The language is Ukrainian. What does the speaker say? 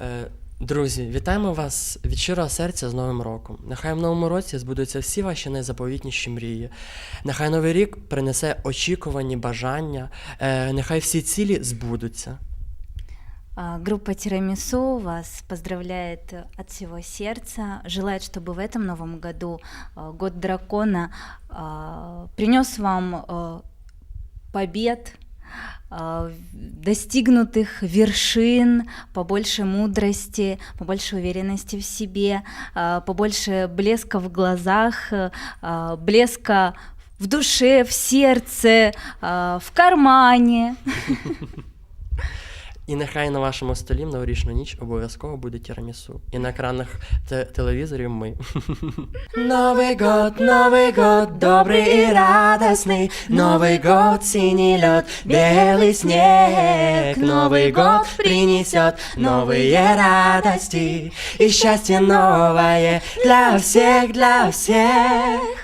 Е, Друзі, вітаємо вас від щирого серця з Новим роком. Нехай в новому році збудуться всі ваші найзаповітніші мрії. Нехай новий рік принесе очікувані бажання, е, нехай всі цілі збудуться. А, Группа Тирамису вас поздравляет э, от всего сердца, желает, чтобы в этом новом году а, год дракона а, принес вам а, побед, а, достигнутых вершин, побольше мудрости, побольше уверенности в себе, побольше блеска в глазах, блеска в душе, в сердце, в кармане. І нехай на вашому столі в новорічну ніч обов'язково буде тірамісу. І на екранах те- телевізорів ми. Новий год, Новий год, добрий і радосний. Новий год, синий лед, белый снег. Новый год принесет новые радости и счастье новое для всех, для всех.